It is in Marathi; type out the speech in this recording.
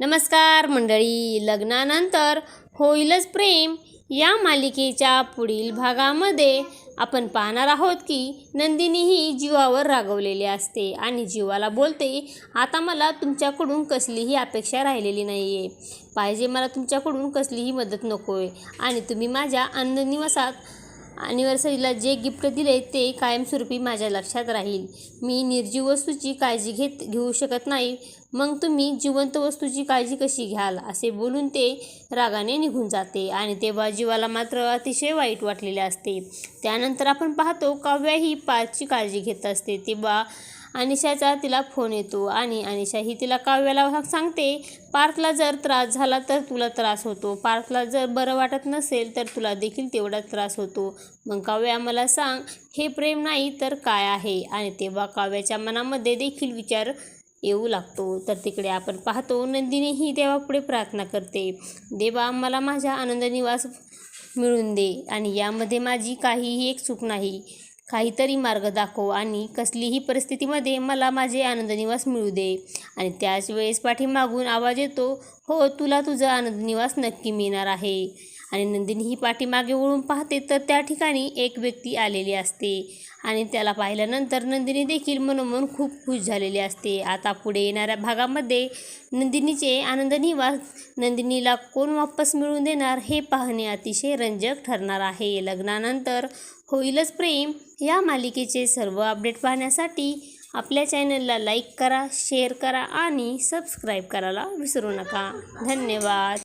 नमस्कार मंडळी लग्नानंतर होईलच प्रेम. या मालिकेच्या पुढील भागामध्ये आपण पाहणार आहोत की नंदिनी ही जीवावर रागवलेली असते आणि जीवाला बोलते आता मला तुमच्याकडून कसलीही अपेक्षा राहिलेली नाही आहे पाहिजे मला तुमच्याकडून कसलीही मदत नको आहे आणि तुम्ही माझ्या आनंदनिवासात ॲनिव्हर्सरीला जे गिफ्ट दिले ते कायमस्वरूपी माझ्या लक्षात राहील. मी निर्जीव वस्तूची काळजी घेत घेऊ शकत नाही. मग तुम्ही जिवंत वस्तूची काळजी कशी घ्याल? असे बोलून ते रागाने निघून जाते आणि तेव्हा जीवाला मात्र अतिशय वाईट वाटलेले असते. त्यानंतर आपण पाहतो काव्या ही पाचची काळजी घेत असते. तेव्हा अनिशाचा तिला फोन येतो आणि अनिशा ही तिला काव्याला सांगते पार्कला जर त्रास झाला तर तुला त्रास होतो. पार्थला जर बरं वाटत नसेल तर तुला देखील तेवढाच त्रास होतो. मग काव्या मला सांग हे प्रेम नाही तर काय आहे? आणि तेव्हा काव्याच्या मनामध्ये देखील विचार येऊ लागतो. तर तिकडे आपण पाहतो नंदिनी ही देवापुढे प्रार्थना करते देवा मला माझ्या आनंद निवास मिळून दे आणि यामध्ये माझी काहीही एक चूक नाही. काहीतरी मार्ग दाखव आणि कसलीही परिस्थितीमध्ये मला माझे आनंदनिवास मिळू दे. आणि त्याच वेळेस पाठीमागून आवाज येतो हो तुला तुझा आनंदनिवास नक्की मिळणार आहे. आणि नंदिनी ही पाठीमागे वळून पाहते तर त्या ठिकाणी एक व्यक्ती आलेली असते. आणि त्याला पाहिल्यानंतर नंदिनी देखील मनोमन खूप खुश झालेली असते. आता पुढे येणाऱ्या भागामध्ये नंदिनीचे आनंद निवास नंदिनीला कोण वापस मिळवून देणार हे पाहणे अतिशय रंजक ठरणार आहे. लग्नानंतर होईलच प्रेम. या मालिकेचे सर्व अपडेट पाहण्यासाठी आपल्या चॅनलला लाईक करा शेअर करा आणि सबस्क्राईब करायला विसरू नका. धन्यवाद.